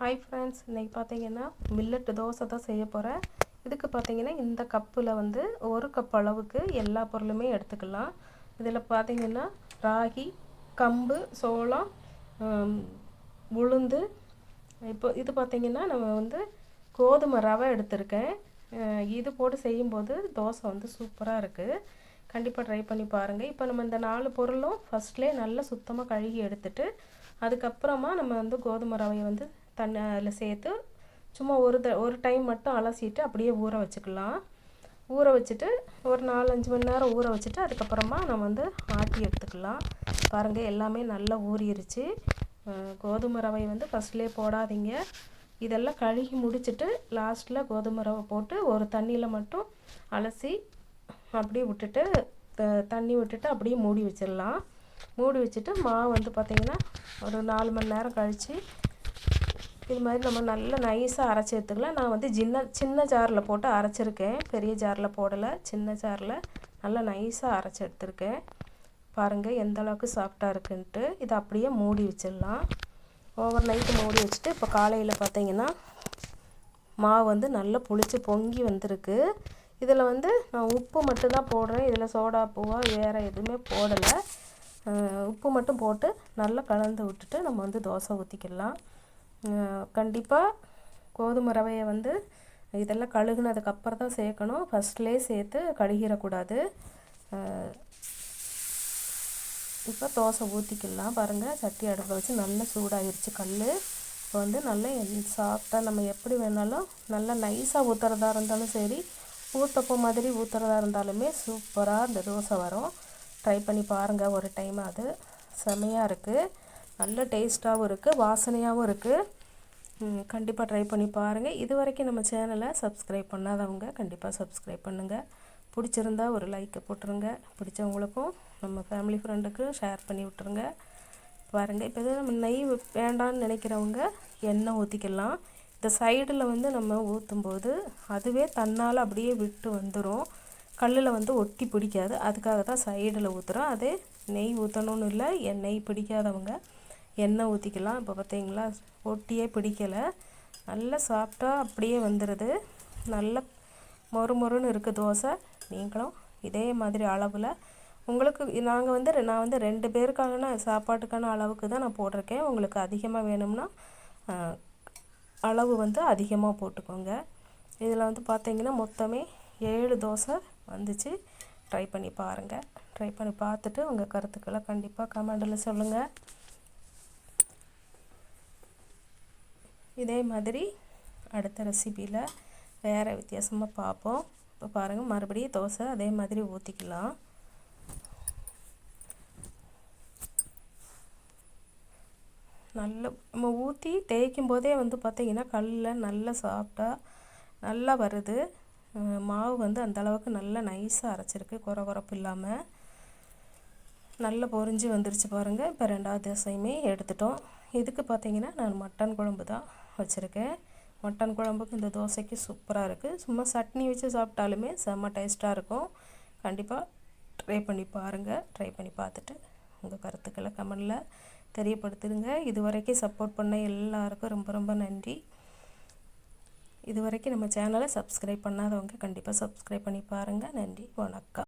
Hi friends இன்றைக்கி பார்த்தீங்கன்னா millet dosa தான் செய்ய போகிறேன் இதுக்கு பார்த்தீங்கன்னா இந்த கப்பில் வந்து ஒரு கப் அளவுக்கு எல்லா பொருளுமே எடுத்துக்கலாம். இதில் பார்த்தீங்கன்னா ராகி கம்பு சோளம் உளுந்து. இப்போ இது பார்த்தீங்கன்னா நம்ம வந்து கோதுமை ரவை எடுத்திருக்கேன். இது போட்டு செய்யும்போது தோசை வந்து சூப்பராக இருக்குது கண்டிப்பாக ட்ரை பண்ணி பாருங்கள் இப்போ நம்ம இந்த நாலு பொருளும் ஃபஸ்ட்லேயே நல்லா சுத்தமாக கழுகி எடுத்துட்டு அதுக்கப்புறமா நம்ம வந்து கோதுமை ரவையை வந்து தண்ணி அதில் சேர்த்து சும்மா ஒரு த ஒரு டைம் மட்டும் அலசிட்டு அப்படியே ஊற வச்சுக்கலாம். ஊற வச்சுட்டு ஒரு நாலஞ்சு மணி நேரம் ஊற வச்சுட்டு அதுக்கப்புறமா நம்ம வந்து ஆட்டி எடுத்துக்கலாம். பாருங்கள் எல்லாமே நல்லா ஊறிடுச்சு கோதுமை ரவை வந்து ஃபஸ்ட்லேயே போடாதீங்க. இதெல்லாம் கழுகி முடிச்சுட்டு லாஸ்ட்டில் கோதுமை ரவை போட்டு ஒரு தண்ணியில் மட்டும் அலசி அப்படியே விட்டுட்டு த- தண்ணி விட்டுட்டு அப்படியே மூடி வச்சிடலாம். மூடி வச்சுட்டு மாவு வந்து பார்த்திங்கன்னா ஒரு நாலு மணி நேரம் கழித்து இது மாதிரி நம்ம நல்லா நைஸாக அரைச்சி எடுத்துக்கலாம். நான் வந்து சின்ன சின்ன ஜாரில் போட்டு அரைச்சிருக்கேன். பெரிய ஜாரில் போடலை. சின்ன ஜாரில் நல்லா நைஸாக அரைச்சி எடுத்துருக்கேன். பாருங்கள் எந்த அளவுக்கு சாஃப்டாக இருக்குன்ட்டு. இதை அப்படியே மூடி வச்சிடலாம். ஓவர் நைட்டு மூடி வச்சுட்டு இப்போ காலையில் பார்த்தீங்கன்னா மாவு வந்து நல்லா புளிச்சு பொங்கி வந்திருக்கு. இதில் வந்து நான் உப்பு மட்டும் தான் போடுறேன். இதில் சோடா பூவா வேறு எதுவுமே போடலை. உப்பு மட்டும் போட்டு நல்லா கலந்து விட்டுட்டு நம்ம வந்து தோசை ஊற்றிக்கலாம் கண்டிப்பாக கோதுமை ரவையை வந்து இதெல்லாம் கழுகுனதுக்கப்புறம் தான் சேர்க்கணும். ஃபஸ்ட்லேயே சேர்த்து கழுகிடக்கூடாது இப்போ தோசை ஊற்றிக்கலாம் பாருங்கள் சட்டி அடுப்பில் வச்சு நல்லா சூடாகிருச்சு கல் இப்போ வந்து நல்லா சாஃப்டாக நம்ம எப்படி வேணாலும் நல்லா நைஸாக ஊற்றுறதா இருந்தாலும் சரி ஊற்றப்போ மாதிரி ஊற்றுறதா இருந்தாலுமே சூப்பராக இந்த தோசை வரும். ட்ரை பண்ணி பாருங்கள் ஒரு டைம் அது செமையாக இருக்குது நல்ல டேஸ்ட்டாகவும் இருக்குது வாசனையாகவும் இருக்குது கண்டிப்பாக ட்ரை பண்ணி பாருங்கள் இது வரைக்கும் நம்ம சேனலை சப்ஸ்கிரைப் பண்ணாதவங்க கண்டிப்பாக சப்ஸ்கிரைப் பண்ணுங்கள் பிடிச்சிருந்தா ஒரு லைக்கை போட்டுருங்க. பிடிச்சவங்களுக்கும் நம்ம ஃபேமிலி ஃப்ரெண்டுக்கு ஷேர் பண்ணி விட்டுருங்க. பாருங்கள் இப்போ இது நம்ம நெய் வேண்டான்னு நினைக்கிறவங்க எண்ணெய் ஊற்றிக்கலாம் இந்த சைடில் வந்து நம்ம ஊற்றும்போது அதுவே தன்னால் அப்படியே விட்டு வந்துடும் கல்லில் வந்து ஒட்டி பிடிக்காது. அதுக்காக தான் சைடில் ஊற்றுறோம் அதே நெய் ஊற்றணும்னு இல்லை என் நெய் பிடிக்காதவங்க எண்ணெய் ஊற்றிக்கலாம் இப்போ பார்த்தீங்களா ஒட்டியே பிடிக்கலை. நல்லா சாஃப்டாக அப்படியே வந்துடுது நல்ல மொறு மொறுன்னு இருக்குது தோசை. நீங்களும் இதே மாதிரி அளவில். உங்களுக்கு நாங்கள் வந்து நான் வந்து ரெண்டு பேருக்கான சாப்பாட்டுக்கான அளவுக்கு தான் நான் போட்டிருக்கேன். உங்களுக்கு அதிகமாக வேணும்னா அளவு வந்து அதிகமாக போட்டுக்கோங்க. இதில் வந்து பார்த்தீங்கன்னா மொத்தமே ஏழு தோசை வந்துச்சு. ட்ரை பண்ணி பாருங்கள் ட்ரை பண்ணி பார்த்துட்டு உங்கள் கருத்துக்களை கண்டிப்பாக கமெண்டில் சொல்லுங்கள் இதே மாதிரி அடுத்த ரெசிபியில் வேறு வித்தியாசமாக பார்ப்போம். இப்போ பாருங்கள் மறுபடியும் தோசை அதே மாதிரி ஊற்றிக்கலாம் நல்ல நம்ம ஊற்றி தேய்க்கும் போதே வந்து பார்த்திங்கன்னா கல்லில் நல்லா சாஃப்டாக நல்லா வருது. மாவு வந்து அந்த அளவுக்கு நல்லா நைஸாக அரைச்சிருக்கு குறை குறப்பு இல்லாமல் நல்லா பொறிஞ்சு வந்துருச்சு பாருங்கள் இப்போ ரெண்டாவது தோசையுமே எடுத்துட்டோம். இதுக்கு பார்த்தீங்கன்னா நான் மட்டன் குழம்பு தான் வச்சுருக்கேன். மட்டன் குழம்புக்கு இந்த தோசைக்கு சூப்பராக இருக்குது சும்மா சட்னி வச்சு சாப்பிட்டாலுமே செம்ம டேஸ்ட்டாக இருக்கும். கண்டிப்பாக ட்ரை பண்ணி பாருங்கள் ட்ரை பண்ணி பார்த்துட்டு உங்கள் கருத்துக்களை கமெண்டில் தெரியப்படுத்திடுங்க இது வரைக்கும் சப்போர்ட் பண்ண எல்லாருக்கும் ரொம்ப ரொம்ப நன்றி. இது வரைக்கும் நம்ம சேனலை சப்ஸ்கிரைப் பண்ணாதவங்க கண்டிப்பாக சப்ஸ்கிரைப் பண்ணி பாருங்கள் நன்றி வணக்கம்.